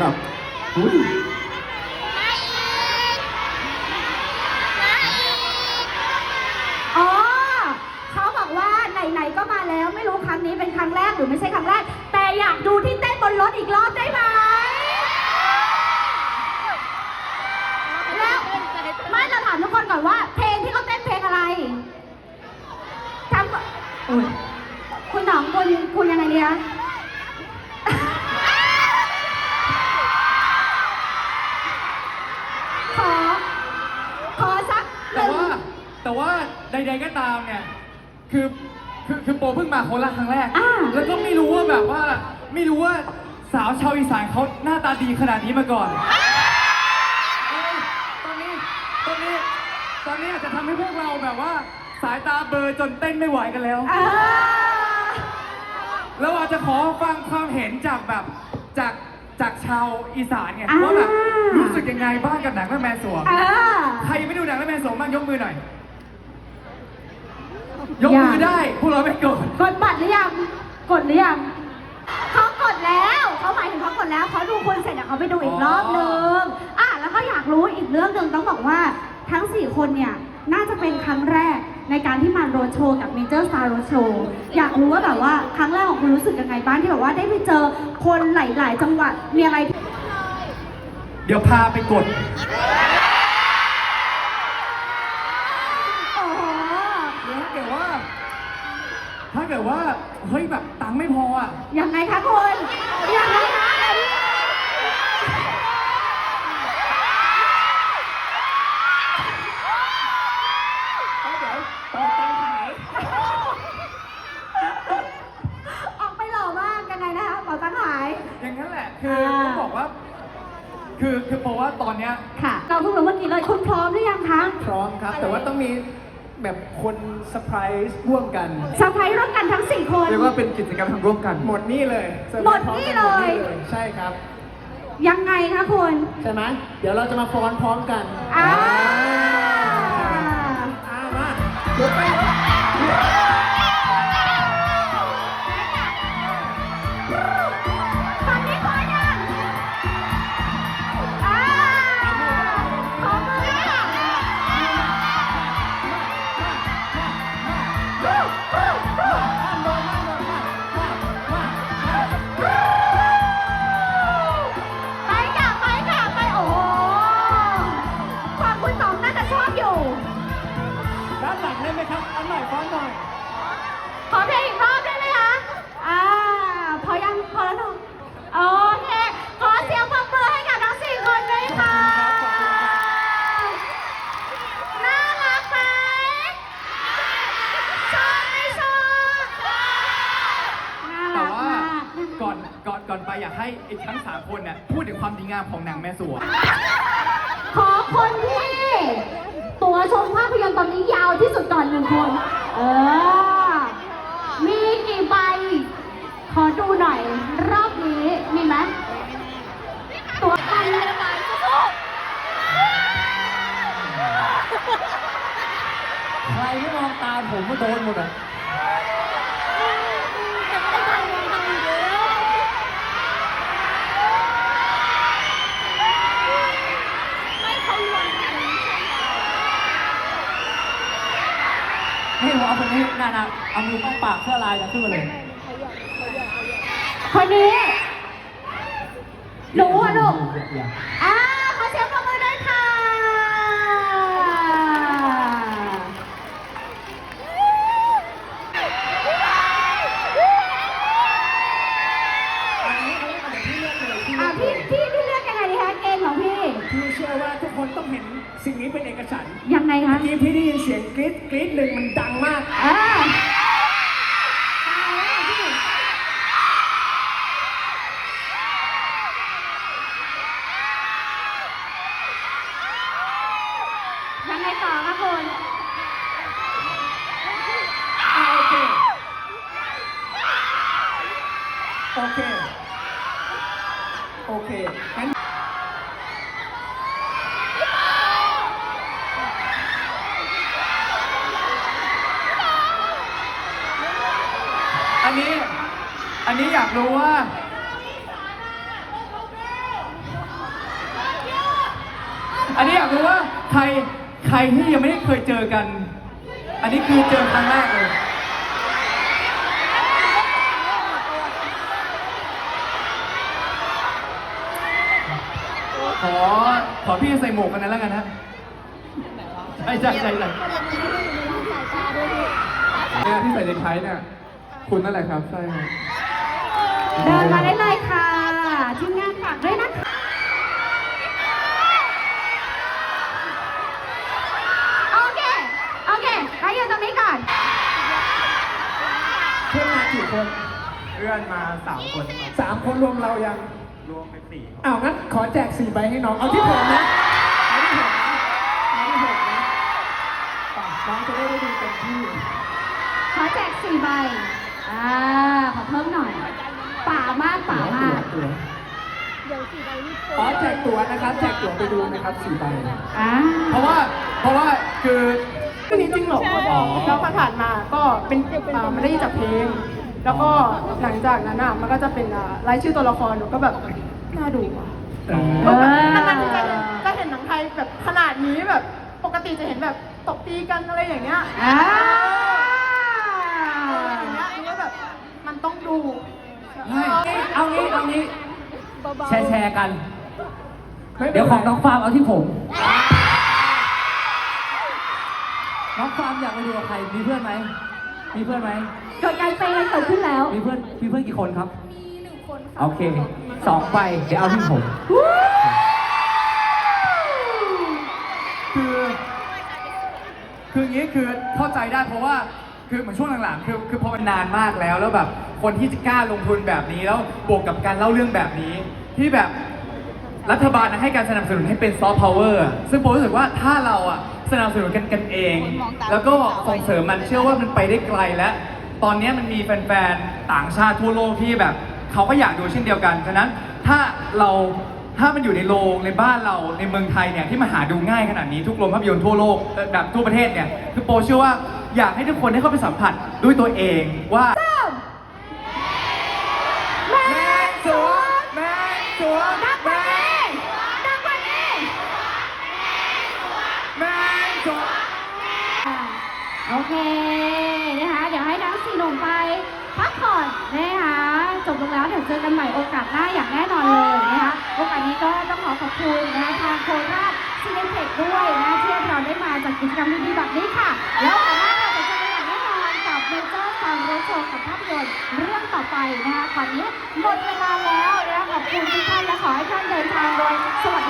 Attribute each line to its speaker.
Speaker 1: แบบอุ้ย
Speaker 2: อ๋อเขาบอกว่าไหนๆก็มาแล้วไม่รู้ครั้งนี้เป็นครั้งแรกหรือไม่ใช่ครั้งแรก แต่อยากดูที่เต้นบนรถอีกรอบได้ไหม แต่
Speaker 3: ว่าใดๆก็ตามเนี่ยคือคือคือโปเพิ่งมาโคราชครั้งแรก
Speaker 2: อ่า
Speaker 3: แล้วก็ไม่รู้ว่าแบบว่าไม่รู้ว่าสาวชาวอีสานเขาหน้าตาดีขนาดนี้มาก่อนเอ้ยตอนนี้ตอนนี้ตอนนี้อาจจะทำให้พวกเราแบบว่าสายตาเบลอจนเต้นไม่ไหวกันแล้ว
Speaker 2: อ่า
Speaker 3: แล้วอาจจะขอฟังความเห็นจากแบบจากจากชาวอีสานไง
Speaker 2: อ่า
Speaker 3: ว่าแบบรู้สึกยังไงบ้างกับหนังเรื่องแมนสวง
Speaker 2: อ่า
Speaker 3: ใครยังไม่ดูหนังเรื่องแมนสวงบ้างยกมือหน่อย ยกมือได้พวกเราไม่โกรธ
Speaker 2: กดบัตรหรือยัง กดหรือยังเขากดแล้วเขาหมายถึงเขากดแล้วเขาดูคุณเสร็จเดี๋ยวเขาไปดูอีกรอบนึงอะแล้วก็อยากรู้อีกเรื่องหนึ่งต้องบอกว่าทั้ง 4 คนเนี่ยน่าจะเป็นครั้งแรกในการที่มาโรดโชว์กับ Major Star Road Show อยากรู้ว่าแบบว่าครั้งแรกของคุณรู้สึกยังไงบ้างที่แบบว่าได้ไปเจอคนหลาย ๆ จังหวัดมีอะไรที่
Speaker 3: เดี๋ยวพาไปกด เดี๋ยวถ้าเกิดว่า ถ้าเกิดว่าเฮ้ยแบบตังค์ไม่พออะ
Speaker 2: ยังไงคะคุณยังไงคะออกไปหล่อมากยังไงนะคะเป๋าตังค์หาย
Speaker 3: อย่างนั้นแหละคือ
Speaker 2: อ่า
Speaker 3: ต้องบอกว่า คือคือเพราะว่าตอนเนี้ย
Speaker 2: ค่ะ เราเพิ่งรู้เมื่อกี้เลยคุณพร้อมหรือยังคะ
Speaker 1: พร้อมครับ แต่ว่าต้องมี แบบคนเซอร์ไพรส์ร่วมกัน
Speaker 2: สไปร่วมกันทั้ง 4 คน
Speaker 1: เรียกว่าเป็นกิจกรรมทำร่วมกัน หมดนี่เลยเซอร์ไพรส์พร้อ
Speaker 2: หมดนี่
Speaker 1: กั
Speaker 2: เลย
Speaker 1: หมดใช่ครับ
Speaker 2: ยังไงคะคุณ
Speaker 1: ใช่ไหมเดี๋ยวเราจะมาฟ้อนพร้อมกัน
Speaker 2: อ่า
Speaker 1: อ่ามาเดี๋ยวไป
Speaker 2: ก่อนก่อน
Speaker 3: ไปอยากให้ไอ้ทั้งสามคนเนี่ยพูดถึงความดีงามของหนังแม่สวง
Speaker 2: ขอคนที่ตัวชมภาพยนตร์ตอนนี้ยาวที่สุดก่อนหนึ่งคน เออ มีกี่ใบ ขอดูหน่อย รอบนี้มีไหมตัวพัน
Speaker 1: ใครไม่มองตามผมก็โดนหมดอะ
Speaker 4: ให้ผมเอาคนนี้นานาเอามือป้องปากเพื่อลายจะขึ้นมาเลย
Speaker 2: คนนี้หนูอะลูก
Speaker 4: อ่า
Speaker 2: ขอเสียงปรบมือด้วยค่ะ
Speaker 1: อันนี้เขาเรียกอะไรที่เลือกเลยที่
Speaker 2: อ่า
Speaker 1: เลือกเล
Speaker 2: พี่
Speaker 1: ย
Speaker 2: พี่พี่เลือกยังไงดีคะเกณฑ์ของพี่
Speaker 1: พี่เชื่อว่าทุกคนต้องเห็นสิ่งนี้เป็นเอกฉันท์
Speaker 2: ยัง คะ
Speaker 1: เมื่อกี้พี่ได้ยินเสียงกรี๊ดกรี๊ดหนึ่งมันดังมาก
Speaker 2: อ่าตายแล้วพี่ ยังไงต่อคะคุณ
Speaker 1: อ่าโอเค โอเค โอเคงั้น
Speaker 3: อั นนี้ อันนี้อยากรู้ว่า อันนี้อยากรู้ว่าใครใครที่ยังไม่ได้เคยเจอกัน อันนี้คือเจอครั้งแรกเลย ขอขอพี่ใส่หมวกกันนั้นแล้วกันฮะใช่ใช่ใช่ใช่
Speaker 1: เนี่ยที่ใส่เนคไทเนี่ย คุณนั่นแหละครับใช่ครับ
Speaker 2: เดินมาได้เลยค่ะทีมงานฝากด้วยนะคะโอเค โอเคไปอยู่ตรงนี้ก่อน
Speaker 1: เพื่อนมากี่คน
Speaker 4: เพื่อนมาสามคน
Speaker 1: สามคนรวมเรายัง
Speaker 4: รวมเป็นสี่
Speaker 1: อ้าวงั้นขอแจกสี่ใบให้น้องเอาที่ผมนะเอาที่ผมนะเอาที่ผมนะป่ะน้องจะได้ได้ดูเต็มที่
Speaker 2: ขอแจกสี่ใบ อ่าขอเพิ่มหน่อย ป่ามากป่ามาก
Speaker 1: ตั๋วอ๋อแจกตั๋วนะครับแจกตั๋วไปดูนะครับสี่ใบ
Speaker 2: อ่า
Speaker 3: เพราะว่าเพราะว่าคือ
Speaker 5: อันนี้จริงเหรอแล้วผ่านๆมาก็เป็นอ่าไม่ได้จากเพลง แล้วก็หลังจากนั้นอะมันก็จะเป็นอ่ารายชื่อตัวละครหนูก็แบบน่าดูอะ
Speaker 1: เออ
Speaker 5: แบบนานๆจะเห็นจะเห็นหนังไทยแบบขนาดนี้แบบปกติจะเห็นแบบตบตีกันอะไรอย่างเงี้ย
Speaker 2: อ่า
Speaker 5: เอออย่างเงี้ยหนูก็แบบ มันต้องดู
Speaker 4: เอางี้เอางี้แชร์แชร์กัน
Speaker 1: ไม่ป็นไร
Speaker 4: เดี๋ยวของน้องฟาร์มเอาที่ผม น้องฟาร์มอยากไปดูกับใคร มีเพื่อนไหม มีเพื่อนไหม
Speaker 2: เกิดการเปย์เกิดขึ้นแล้ว
Speaker 4: มีเพื่อน มีเพื่อนกี่คนครับ มีหนึ่งคนโอเคสองใบเดี๋ยวเอาที่ผม
Speaker 3: คือ คืออย่างนี้คือเข้าใจได้เพราะว่า คือเหมือนช่วงหลังๆคือคือพอมันนานมากแล้ว แล้วแบบคนที่จะกล้าลงทุนแบบนี้แล้วบวกกับการเล่าเรื่องแบบนี้ ที่แบบรัฐบาลให้การสนับสนุนให้เป็นซอฟต์พาวเวอร์ซึ่งผมรู้สึกว่าถ้าเราอะสนับสนุนกันกันเอง แล้วก็ส่งเสริมมันเชื่อว่ามันไปได้ไกลแล้วตอนนี้มันมีแฟนๆต่างชาติทั่วโลกที่แบบเขาก็อยากดูเช่นเดียวกัน ฉะนั้นถ้าเราถ้ามันอยู่ในโรงในบ้านเราในเมืองไทยเนี่ยที่มาหาดูง่ายขนาดนี้ทุกโรงภาพยนตร์ทั่วโลกเอ่อแบบทั่วประเทศเนี่ยคือโปรเชื่อว่า อยากให้ทุกคนได้เข้าไปสัมผัสด้วยตัวเองว่า
Speaker 2: แม่
Speaker 3: แม่สวมแม่สวม
Speaker 2: ดังกว่านี้ดังกว่านี้
Speaker 3: แม่สวม
Speaker 2: อ่าโอเคนะคะ เดี๋ยวให้ทั้งสี่หนุ่มไปพักผ่อนนะคะจบลงแล้วเดี๋ยวเจอกันใหม่โอกาสหน้าอย่างแน่นอนเลยนะคะ โอกาสนี้ก็ต้องขอขอบคุณนะคะทางโคราชซีเนเทคด้วยนะที่เราได้มาจัดกิจกรรมดีๆแบบนี้ค่ะ แล้วโอกาสหน้า เมจอร์การรถโชว์ของภาพยนตร์เรื่องต่อไปนะคะตอนนี้หมดเวลาแล้วนะคะขอบคุณทุกท่านและขอให้ท่านเดินทางโดยสวัสดี